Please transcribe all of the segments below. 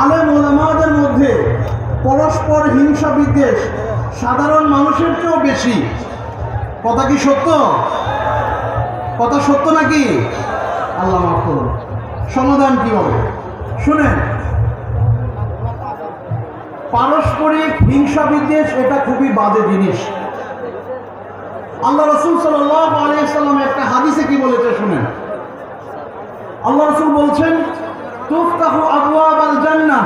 আলেম ওলামাদের মধ্যে পরস্পর হিংসা বিদ্বেষ সাধারণ মানুষের চেয়েও বেশি। কথা কি সত্য? কথা সত্য নাকি? আল্লাহ মাফ করুন। সমাধান কি হবে? শুনেন, পারস্পরিক হিংসা বিদ্বেষ এটা খুবই বাজে জিনিস। আল্লাহ রসুল সাল্লাম একটা হাদিসে কি বলেছে শুনেন? আল্লাহ রসুল বলছেন তুফতাহু আবওয়াব আল জান্নাহ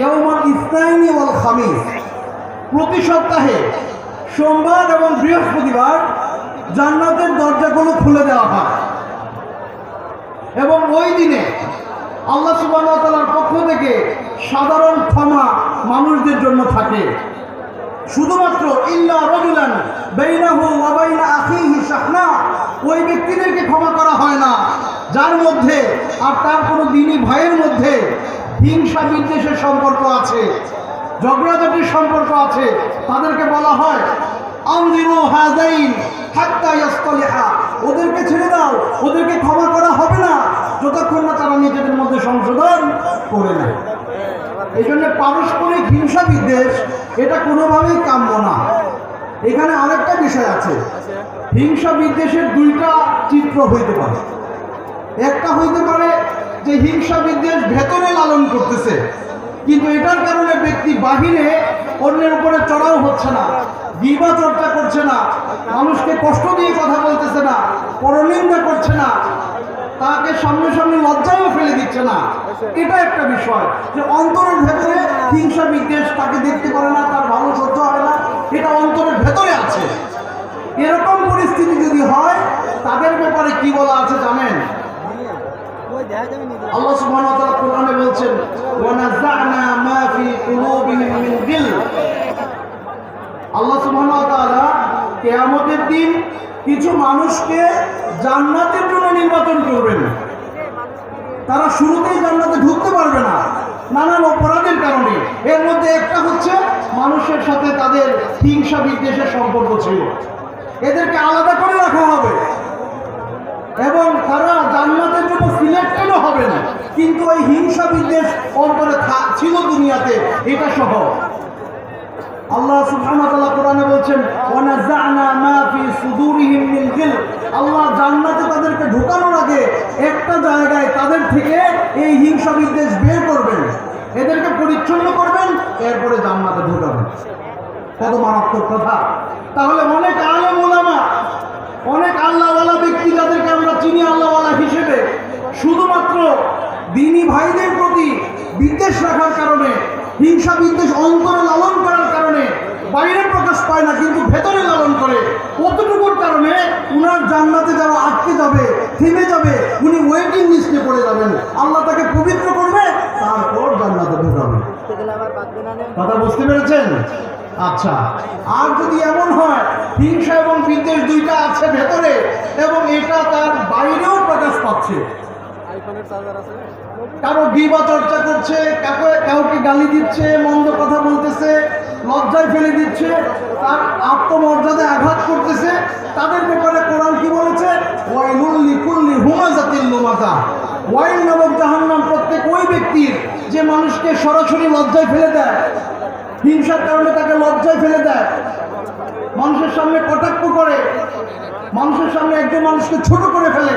ইয়াউমাল ইসনাইনি ওয়াল খামিস। প্রতি সপ্তাহে সোমবার এবং বৃহস্পতিবার জান্নাতের দরজাগুলো খুলে দেওয়া হয়। এবং ওই দিনে আল্লাহ সুবাহতালার পক্ষ থেকে সাধারণ ক্ষমা মানুষদের জন্য থাকে। শুধুমাত্র ইল্লা রজুলান বেইনাহু ওয়া বাইনা আখিহি শাহনা ওই ব্যক্তিদেরকে ক্ষমা করা হয় না। যার মধ্যে আর তার কোনো দিনই ভাইয়ের মধ্যে হিংসা বিদ্বেষের সম্পর্ক আছে ঝগড়াঝাটির সম্পর্ক আছে, তাদেরকে বলা হয় ইয়াসতালিহা। ওদেরকে ছেড়ে দাও, ওদেরকে ক্ষমা করা হবে না, যতক্ষণ না তারা নিজেদের মধ্যে সংশোধন করে নেয়। এই জন্য পারস্পরিক হিংসা বিদ্বেষ, এটা কোনোভাবেই কাম্য না। এখানে আরেকটা বিষয় আছে। হিংসা বিদ্বেষের দুইটা চিত্র হইতে পারে। একটা হইতে পারে যে হিংসা বিদ্বেষ ভেতরে লালন করতেছে। কিন্তু এটার কারণে ব্যক্তি বাহিরে অন্যের উপরে চড়াও হচ্ছে না, গিবা চর্চা করছে না, মানুষকে কষ্ট দিয়ে কথা বলতেছে না, পরনিন্দা করছে না, তাকে সামনে সামনে লজ্জায়ও ফেলে দিচ্ছে না। এটা একটা বিষয় যে অন্তরের ভেতরে হিংসা বিদ্বেষ তাকে দেখতে পারে না, তার ভালো সহ্য হয় না, এটা অন্তরের ভেতরে আছে এরকম পরিস্থিতি যদি হয় তাদের ব্যাপারে কি বলা আছে জানেন আল্লাহ সুবহানাহু ওয়া তাআলা কোরআনে বলছেন, ওয়া নাযা'না মা ফি কুলুবিহিম মিন গিল আল্লাহ সুবহানাহু ওয়া তাআলা কিয়ামতের দিন কিছু মানুষকে জান্নাতের জন্য নির্বাচন করবেন। তারা শুরুতেই জান্নাতে ঢুকতে পারবে না, নানান অপরাধের কারণে। এর মধ্যে একটা হচ্ছে, মানুষের সাথে তাদের হিংসা বিদ্বেষের সম্পর্ক ছিল। এদেরকে আলাদা করে রাখা হবে। এবং তারা জান্নাতের জন্য না কিন্তু ওই হিংসা বিদ্বেষ অন্তরে ছিল দুনিয়াতে, এটা সহ আল্লাহ সুবহানাহু কোরআনে বলছেন ওয়া নাযা'না মা ফি সুদুরিহিম মিন গিল আল্লাহ জান্নাতে তাদেরকে ঢোকানোর আগে একটা জায়গায় তাদের থেকে এই হিংসা বিদ্বেষ বের করবেন। এদেরকে পরিচ্ছন্ন করবেন, এরপরে জান্নাতে ঢোকাবেন। কত মারাত্মক কথা। তাহলে অনেক আলেম ওলামা অনেক আল্লাহওয়ালা ব্যক্তি যাদেরকে আমরা চিনি আল্লাহওয়ালা হিসেবে, শুধুমাত্র দিনী ভাইদের প্রতি বিদ্বেষ রাখার কারণে, হিংসা বিদ্বেষ অন্তরে লালন করার কারণে বাইরে প্রকাশ পায় না, কিন্তু ভেতরে লালন করে। কতটুকুর কারণে উনার জান্নাতে যারা আটকে যাবে, থেমে যাবে, উনি ওয়েটিং লিস্টে পড়ে যাবেন। আল্লাহ তাকে পবিত্র করবে, তারপর জান্নাতে ঢোকাবে কথা বুঝতে পেরেছেন? আচ্ছা আর যদি এমন হয়, হিংসা এবং বিদ্বেষ দুইটা আছে ভেতরে, এবং এটা তার বাইরেও প্রকাশ পাচ্ছে। কারও গিবা চর্চা করছে কাউকে কাউকে গালি দিচ্ছে, মন্দ কথা বলতেছে, লজ্জায় ফেলে দিচ্ছে, তার আত্মমর্যাদায় আঘাত করতেছে, তাদের ব্যাপারে কোরআন কি বলেছে? ওয়াইল নামক জাহান্নাম প্রত্যেক ওই ব্যক্তির যে মানুষকে সরাসরি লজ্জায় ফেলে দেয়, হিংসার কারণে তাকে লজ্জায় ফেলে দেয়, মানুষের সামনে কটাক্ষ করে, মানুষের সামনে একজন মানুষকে ছোট করে ফেলে